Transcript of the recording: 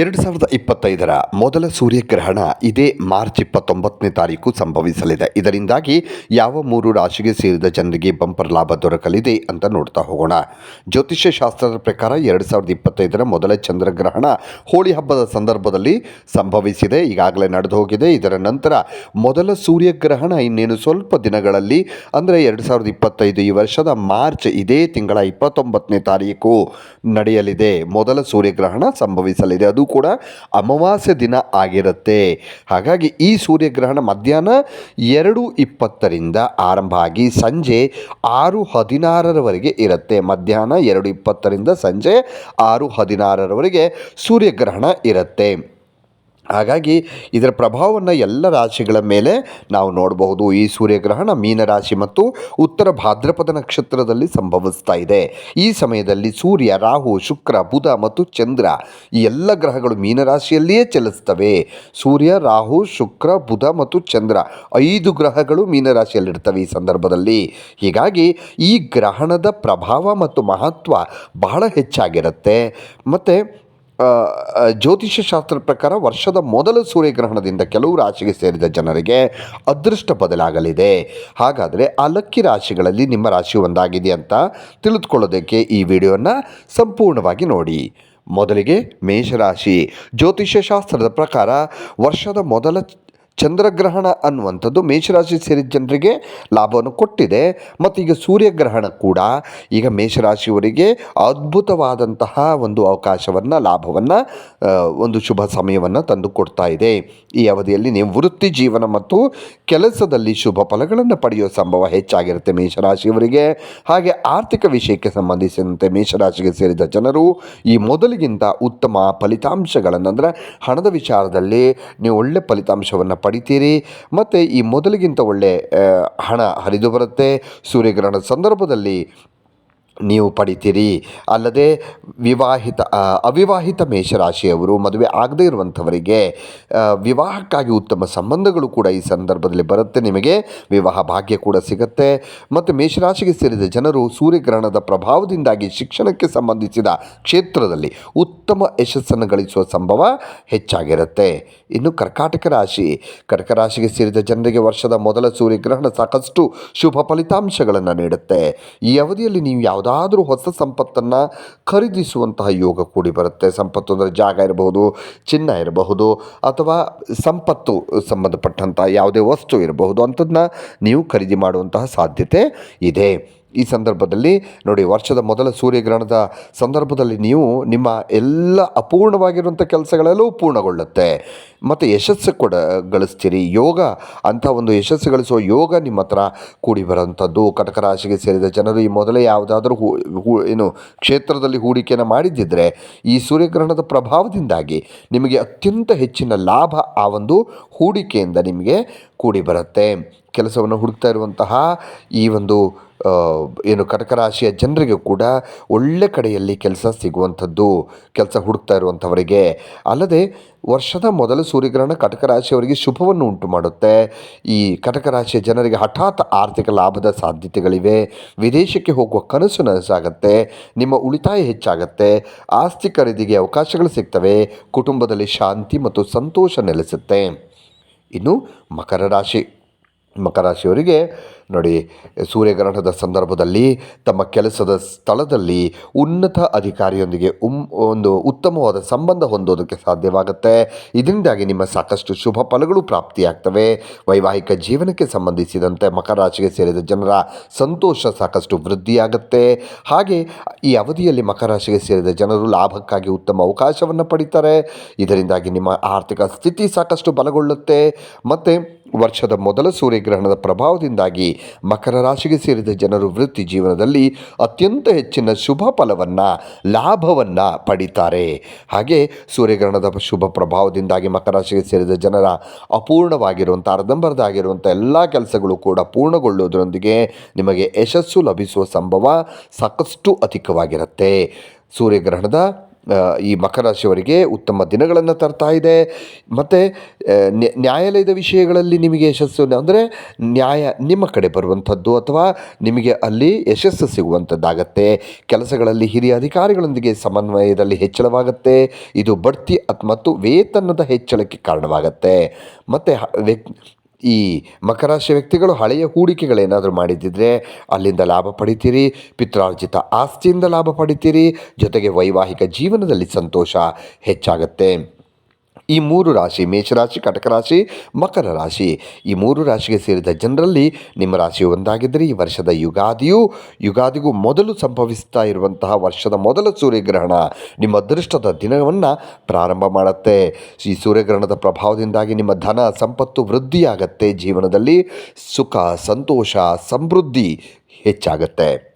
ಎರಡು ಸಾವಿರದ ಇಪ್ಪತ್ತೈದರ ಮೊದಲ ಸೂರ್ಯಗ್ರಹಣ ಇದೇ ಮಾರ್ಚ್ ಇಪ್ಪತ್ತೊಂಬತ್ತನೇ ತಾರೀಕು ಸಂಭವಿಸಲಿದೆ. ಇದರಿಂದಾಗಿ ಯಾವ ಮೂರು ರಾಶಿಗೆ ಸೇರಿದ ಜನರಿಗೆ ಬಂಪರ್ ಲಾಭ ದೊರಕಲಿದೆ ಅಂತ ನೋಡ್ತಾ ಹೋಗೋಣ. ಜ್ಯೋತಿಷ್ಯ ಶಾಸ್ತ್ರದ ಪ್ರಕಾರ ಎರಡು ಸಾವಿರದ ಇಪ್ಪತ್ತೈದರ ಮೊದಲ ಚಂದ್ರಗ್ರಹಣ ಹೋಳಿ ಹಬ್ಬದ ಸಂದರ್ಭದಲ್ಲಿ ಸಂಭವಿಸಿದೆ. ಈಗಾಗಲೇ ನಡೆದು ಹೋಗಿದೆ. ಇದರ ನಂತರ ಮೊದಲ ಸೂರ್ಯಗ್ರಹಣ ಇನ್ನೇನು ಸ್ವಲ್ಪ ದಿನಗಳಲ್ಲಿ, ಅಂದರೆ ಎರಡು ಸಾವಿರದ ಇಪ್ಪತ್ತೈದು ಈ ವರ್ಷದ ಮಾರ್ಚ್ ಇದೇ ತಿಂಗಳ ಇಪ್ಪತ್ತೊಂಬತ್ತನೇ ತಾರೀಕು ನಡೆಯಲಿದೆ. ಮೊದಲ ಸೂರ್ಯಗ್ರಹಣ ಸಂಭವಿಸಲಿದೆ. ಅದು ಕೂಡ ಅಮಾವಾಸ್ಯ ದಿನ ಆಗಿರುತ್ತೆ. ಹಾಗಾಗಿ ಈ ಸೂರ್ಯಗ್ರಹಣ ಮಧ್ಯಾಹ್ನ ಎರಡು ಇಪ್ಪತ್ತರಿಂದ ಆರಂಭ ಆಗಿ ಸಂಜೆ ಆರು ಹದಿನಾರರವರೆಗೆ ಇರುತ್ತೆ. ಮಧ್ಯಾಹ್ನ ಎರಡು ಇಪ್ಪತ್ತರಿಂದ ಸಂಜೆ ಆರು ಹದಿನಾರರವರೆಗೆ ಸೂರ್ಯಗ್ರಹಣ ಇರುತ್ತೆ. ಹಾಗಾಗಿ ಇದರ ಪ್ರಭಾವವನ್ನು ಎಲ್ಲ ರಾಶಿಗಳ ಮೇಲೆ ನಾವು ನೋಡಬಹುದು. ಈ ಸೂರ್ಯಗ್ರಹಣ ಮೀನರಾಶಿ ಮತ್ತು ಉತ್ತರ ಭಾದ್ರಪದ ನಕ್ಷತ್ರದಲ್ಲಿ ಸಂಭವಿಸ್ತಾ ಇದೆ. ಈ ಸಮಯದಲ್ಲಿ ಸೂರ್ಯ, ರಾಹು, ಶುಕ್ರ, ಬುಧ ಮತ್ತು ಚಂದ್ರ ಈ ಎಲ್ಲ ಗ್ರಹಗಳು ಮೀನರಾಶಿಯಲ್ಲಿಯೇ ಚಲಿಸ್ತವೆ. ಸೂರ್ಯ, ರಾಹು, ಶುಕ್ರ, ಬುಧ ಮತ್ತು ಚಂದ್ರ ಐದು ಗ್ರಹಗಳು ಮೀನರಾಶಿಯಲ್ಲಿರ್ತವೆ ಈ ಸಂದರ್ಭದಲ್ಲಿ. ಹೀಗಾಗಿ ಈ ಗ್ರಹಣದ ಪ್ರಭಾವ ಮತ್ತು ಮಹತ್ವ ಬಹಳ ಹೆಚ್ಚಾಗಿರುತ್ತೆ. ಮತ್ತು ಜ್ಯೋತಿಷ್ಯ ಶಾಸ್ತ್ರದ ಪ್ರಕಾರ ವರ್ಷದ ಮೊದಲ ಸೂರ್ಯಗ್ರಹಣದಿಂದ ಕೆಲವು ರಾಶಿಗೆ ಸೇರಿದ ಜನರಿಗೆ ಅದೃಷ್ಟ ಬದಲಾಗಲಿದೆ. ಹಾಗಾದರೆ ಆ ಲಕ್ಕಿ ರಾಶಿಗಳಲ್ಲಿ ನಿಮ್ಮ ರಾಶಿ ಒಂದಾಗಿದೆ ಅಂತ ತಿಳಿದುಕೊಳ್ಳೋದಕ್ಕೆ ಈ ವಿಡಿಯೋನ ಸಂಪೂರ್ಣವಾಗಿ ನೋಡಿ. ಮೊದಲಿಗೆ ಮೇಷರಾಶಿ. ಜ್ಯೋತಿಷ್ಯ ಶಾಸ್ತ್ರದ ಪ್ರಕಾರ ವರ್ಷದ ಮೊದಲ ಚಂದ್ರಗ್ರಹಣ ಅನ್ನುವಂಥದ್ದು ಮೇಷರಾಶಿ ಸೇರಿದ ಜನರಿಗೆ ಲಾಭವನ್ನು ಕೊಟ್ಟಿದೆ. ಮತ್ತು ಈಗ ಸೂರ್ಯಗ್ರಹಣ ಕೂಡ ಈಗ ಮೇಷರಾಶಿಯವರಿಗೆ ಅದ್ಭುತವಾದಂತಹ ಒಂದು ಅವಕಾಶವನ್ನು, ಲಾಭವನ್ನು ಒಂದು ಶುಭ ಸಮಯವನ್ನು ತಂದು ಕೊಡ್ತಾ ಇದೆ. ಈ ಅವಧಿಯಲ್ಲಿ ನೀವು ವೃತ್ತಿ ಜೀವನ ಮತ್ತು ಕೆಲಸದಲ್ಲಿ ಶುಭ ಫಲಗಳನ್ನು ಪಡೆಯುವ ಸಂಭವ ಹೆಚ್ಚಾಗಿರುತ್ತೆ ಮೇಷರಾಶಿಯವರಿಗೆ. ಹಾಗೆ ಆರ್ಥಿಕ ವಿಷಯಕ್ಕೆ ಸಂಬಂಧಿಸಿದಂತೆ ಮೇಷರಾಶಿಗೆ ಸೇರಿದ ಜನರು ಈ ಮೊದಲಿಗಿಂತ ಉತ್ತಮ ಫಲಿತಾಂಶಗಳನ್ನು ಅಂದರೆ ಹಣದ ವಿಚಾರದಲ್ಲಿ ನೀವು ಒಳ್ಳೆ ಫಲಿತಾಂಶವನ್ನು ಪಡಿತೀರಿ. ಮತ್ತು ಈ ಮೊದಲಿಗಿಂತ ಒಳ್ಳೆ ಹಣ ಹರಿದು ಬರುತ್ತೆ. ಸೂರ್ಯಗ್ರಹಣದ ಸಂದರ್ಭದಲ್ಲಿ ನೀವು ಪಡಿತೀರಿ. ಅಲ್ಲದೆ ವಿವಾಹಿತ ಅವಿವಾಹಿತ ಮೇಷರಾಶಿಯವರು ಮದುವೆ ಆಗದೇ ಇರುವಂಥವರಿಗೆ ವಿವಾಹಕ್ಕಾಗಿ ಉತ್ತಮ ಸಂಬಂಧಗಳು ಕೂಡ ಈ ಸಂದರ್ಭದಲ್ಲಿ ಬರುತ್ತೆ. ನಿಮಗೆ ವಿವಾಹ ಭಾಗ್ಯ ಕೂಡ ಸಿಗುತ್ತೆ. ಮತ್ತು ಮೇಷರಾಶಿಗೆ ಸೇರಿದ ಜನರು ಸೂರ್ಯಗ್ರಹಣದ ಪ್ರಭಾವದಿಂದಾಗಿ ಶಿಕ್ಷಣಕ್ಕೆ ಸಂಬಂಧಿಸಿದ ಕ್ಷೇತ್ರದಲ್ಲಿ ಉತ್ತಮ ಯಶಸ್ಸನ್ನು ಗಳಿಸುವ ಸಂಭವ ಹೆಚ್ಚಾಗಿರುತ್ತೆ. ಇನ್ನು ಕರ್ಕಾಟಕ ರಾಶಿ, ಕರ್ಕ ರಾಶಿಗೆ ಸೇರಿದ ಜನರಿಗೆ ವರ್ಷದ ಮೊದಲ ಸೂರ್ಯಗ್ರಹಣ ಸಾಕಷ್ಟು ಶುಭ ಫಲಿತಾಂಶಗಳನ್ನು ನೀಡುತ್ತೆ. ಈ ಅವಧಿಯಲ್ಲಿ ನೀವು ಯಾವುದಾದ್ರೂ ಹೊಸ ಸಂಪತ್ತನ್ನು ಖರೀದಿಸುವಂತಹ ಯೋಗ ಕೂಡಿ ಬರುತ್ತೆ. ಸಂಪತ್ತು ಅಂದರೆ ಜಾಗ ಇರಬಹುದು, ಚಿನ್ನ ಇರಬಹುದು, ಅಥವಾ ಸಂಪತ್ತು ಸಂಬಂಧಪಟ್ಟಂಥ ಯಾವುದೇ ವಸ್ತು ಇರಬಹುದು ಅಂಥದ್ದನ್ನ ನೀವು ಖರೀದಿ ಮಾಡುವಂತಹ ಸಾಧ್ಯತೆ ಇದೆ. ಈ ಸಂದರ್ಭದಲ್ಲಿ ನೋಡಿ, ವರ್ಷದ ಮೊದಲ ಸೂರ್ಯಗ್ರಹಣದ ಸಂದರ್ಭದಲ್ಲಿ ನೀವು ನಿಮ್ಮ ಎಲ್ಲ ಅಪೂರ್ಣವಾಗಿರುವಂಥ ಕೆಲಸಗಳೆಲ್ಲವೂ ಪೂರ್ಣಗೊಳ್ಳುತ್ತೆ. ಮತ್ತು ಯಶಸ್ಸು ಕೂಡ, ಗಳಿಸ್ತೀರಿ. ಯೋಗ, ಅಂಥ ಒಂದು ಯಶಸ್ಸು ಗಳಿಸುವ ಯೋಗ ನಿಮ್ಮ ಹತ್ರ ಕೂಡಿ ಬರೋಂಥದ್ದು ಕಟಕ ರಾಶಿಗೆ ಸೇರಿದ ಜನರು ಈ ಮೊದಲೇ ಯಾವುದಾದ್ರೂ ಹೂ ಏನು ಕ್ಷೇತ್ರದಲ್ಲಿ ಹೂಡಿಕೆಯನ್ನು ಮಾಡಿದ್ದಿದ್ರೆ ಈ ಸೂರ್ಯಗ್ರಹಣದ ಪ್ರಭಾವದಿಂದಾಗಿ ನಿಮಗೆ ಅತ್ಯಂತ ಹೆಚ್ಚಿನ ಲಾಭ ಆ ಒಂದು ಹೂಡಿಕೆಯಿಂದ ನಿಮಗೆ ಕೂಡಿ ಬರುತ್ತೆ. ಕೆಲಸವನ್ನು ಹುಡುಕ್ತಾ ಇರುವಂತಹ ಈ ಒಂದು ಏನು ಕಟಕ ರಾಶಿಯ ಜನರಿಗೆ ಕೂಡ ಒಳ್ಳೆ ಕಡೆಯಲ್ಲಿ ಕೆಲಸ ಸಿಗುವಂಥದ್ದು, ಕೆಲಸ ಹುಡುಕ್ತಾ ಇರುವಂಥವರಿಗೆ. ಅಲ್ಲದೆ ವರ್ಷದ ಮೊದಲ ಸೂರ್ಯಗ್ರಹಣ ಕಟಕ ರಾಶಿಯವರಿಗೆ ಶುಭವನ್ನು ಉಂಟು ಮಾಡುತ್ತೆ. ಈ ಕಟಕ ರಾಶಿಯ ಜನರಿಗೆ ಹಠಾತ್ ಆರ್ಥಿಕ ಲಾಭದ ಸಾಧ್ಯತೆಗಳಿವೆ. ವಿದೇಶಕ್ಕೆ ಹೋಗುವ ಕನಸು ನನಸಾಗತ್ತೆ. ನಿಮ್ಮ ಉಳಿತಾಯ ಹೆಚ್ಚಾಗತ್ತೆ. ಆಸ್ತಿ ಖರೀದಿಗೆ ಅವಕಾಶಗಳು ಸಿಗ್ತವೆ. ಕುಟುಂಬದಲ್ಲಿ ಶಾಂತಿ ಮತ್ತು ಸಂತೋಷ ನೆಲೆಸುತ್ತೆ. ಇನ್ನು ಮಕರ ರಾಶಿ ಮಕರ ರಾಶಿಯವರಿಗೆ ನೋಡಿ, ಸೂರ್ಯಗ್ರಹಣದ ಸಂದರ್ಭದಲ್ಲಿ ತಮ್ಮ ಕೆಲಸದ ಸ್ಥಳದಲ್ಲಿ ಉನ್ನತ ಅಧಿಕಾರಿಯೊಂದಿಗೆ ಉಮ್, ಒಂದು ಉತ್ತಮವಾದ ಸಂಬಂಧ ಹೊಂದೋದಕ್ಕೆ ಸಾಧ್ಯವಾಗುತ್ತೆ. ಇದರಿಂದಾಗಿ ನಿಮ್ಮ ಸಾಕಷ್ಟು ಶುಭ ಫಲಗಳು ಪ್ರಾಪ್ತಿಯಾಗ್ತವೆ. ವೈವಾಹಿಕ ಜೀವನಕ್ಕೆ ಸಂಬಂಧಿಸಿದಂತೆ ಮಕರ ರಾಶಿಗೆ ಸೇರಿದ ಜನರ ಸಂತೋಷ ಸಾಕಷ್ಟು ವೃದ್ಧಿಯಾಗುತ್ತೆ. ಹಾಗೆ ಈ ಅವಧಿಯಲ್ಲಿ ಮಕರ ರಾಶಿಗೆ ಸೇರಿದ ಜನರು ಲಾಭಕ್ಕಾಗಿ ಉತ್ತಮ ಅವಕಾಶವನ್ನು ಪಡೀತಾರೆ. ಇದರಿಂದಾಗಿ ನಿಮ್ಮ ಆರ್ಥಿಕ ಸ್ಥಿತಿ ಸಾಕಷ್ಟು ಬಲಗೊಳ್ಳುತ್ತೆ. ಮತ್ತು ವರ್ಷದ ಮೊದಲ ಸೂರ್ಯಗ್ರಹಣದ ಪ್ರಭಾವದಿಂದಾಗಿ ಮಕರ ರಾಶಿಗೆ ಸೇರಿದ ಜನರು ವೃತ್ತಿ ಜೀವನದಲ್ಲಿ ಅತ್ಯಂತ ಹೆಚ್ಚಿನ ಶುಭ ಫಲವನ್ನು, ಲಾಭವನ್ನು ಪಡಿತಾರೆ. ಹಾಗೆ ಸೂರ್ಯಗ್ರಹಣದ ಶುಭ ಪ್ರಭಾವದಿಂದಾಗಿ ಮಕರ ರಾಶಿಗೆ ಸೇರಿದ ಜನರ ಅಪೂರ್ಣವಾಗಿರುವಂಥ ಅರ್ಧಂಬರ್ಧಾಗಿರುವಂಥ ಎಲ್ಲ ಕೆಲಸಗಳು ಕೂಡ ಪೂರ್ಣಗೊಳ್ಳುವುದರೊಂದಿಗೆ ನಿಮಗೆ ಯಶಸ್ಸು ಲಭಿಸುವ ಸಂಭವ ಸಾಕಷ್ಟು ಅಧಿಕವಾಗಿರುತ್ತೆ. ಸೂರ್ಯಗ್ರಹಣದ ಈ ಮಕರ ರಾಶಿಯವರಿಗೆ ಉತ್ತಮ ದಿನಗಳನ್ನು ತರ್ತಾ ಇದೆ. ಮತ್ತು ನ್ಯಾಯಾಲಯದ ವಿಷಯಗಳಲ್ಲಿ ನಿಮಗೆ ಯಶಸ್ಸು ಅಂದರೆ ನ್ಯಾಯ ನಿಮ್ಮ ಕಡೆ ಬರುವಂಥದ್ದು ಅಥವಾ ನಿಮಗೆ ಅಲ್ಲಿ ಯಶಸ್ಸು ಸಿಗುವಂಥದ್ದಾಗತ್ತೆ. ಕೆಲಸಗಳಲ್ಲಿ ಹಿರಿಯ ಅಧಿಕಾರಿಗಳೊಂದಿಗೆ ಸಮನ್ವಯದಲ್ಲಿ ಹೆಚ್ಚಳವಾಗುತ್ತೆ. ಇದು ಬಡ್ತಿ ಮತ್ತು ವೇತನದ ಹೆಚ್ಚಳಕ್ಕೆ ಕಾರಣವಾಗುತ್ತೆ. ಮತ್ತು ಈ ಮಕರ ರಾಶಿ ವ್ಯಕ್ತಿಗಳು ಹಳೆಯ ಹೂಡಿಕೆಗಳೇನಾದರೂ ಮಾಡಿದ್ದಿದ್ರೆ ಅಲ್ಲಿಂದ ಲಾಭ ಪಡಿತೀರಿ, ಪಿತ್ರಾರ್ಜಿತ ಆಸ್ತಿಯಿಂದ ಲಾಭ ಪಡಿತೀರಿ, ಜೊತೆಗೆ ವೈವಾಹಿಕ ಜೀವನದಲ್ಲಿ ಸಂತೋಷ ಹೆಚ್ಚಾಗುತ್ತೆ. ಈ ಮೂರು ರಾಶಿ ಮೇಷರಾಶಿ ಕಟಕ ರಾಶಿ, ಮಕರ ರಾಶಿ. ಈ ಮೂರು ರಾಶಿಗೆ ಸೇರಿದ ಜನರಲ್ಲಿ ನಿಮ್ಮ ರಾಶಿ ಒಂದಾಗಿದ್ದರೆ ಈ ವರ್ಷದ ಯುಗಾದಿಯು, ಯುಗಾದಿಗೂ ಮೊದಲು ಸಂಭವಿಸ್ತಾ ಇರುವಂತಹ ವರ್ಷದ ಮೊದಲ ಸೂರ್ಯಗ್ರಹಣ. ನಿಮ್ಮ ಅದೃಷ್ಟದ ದಿನವನ್ನು ಪ್ರಾರಂಭ ಮಾಡುತ್ತೆ. ಈ ಸೂರ್ಯಗ್ರಹಣದ ಪ್ರಭಾವದಿಂದಾಗಿ ನಿಮ್ಮ ಧನ, ಸಂಪತ್ತು ವೃದ್ಧಿಯಾಗತ್ತೆ. ಜೀವನದಲ್ಲಿ ಸುಖ, ಸಂತೋಷ, ಸಮೃದ್ಧಿ ಹೆಚ್ಚಾಗತ್ತೆ.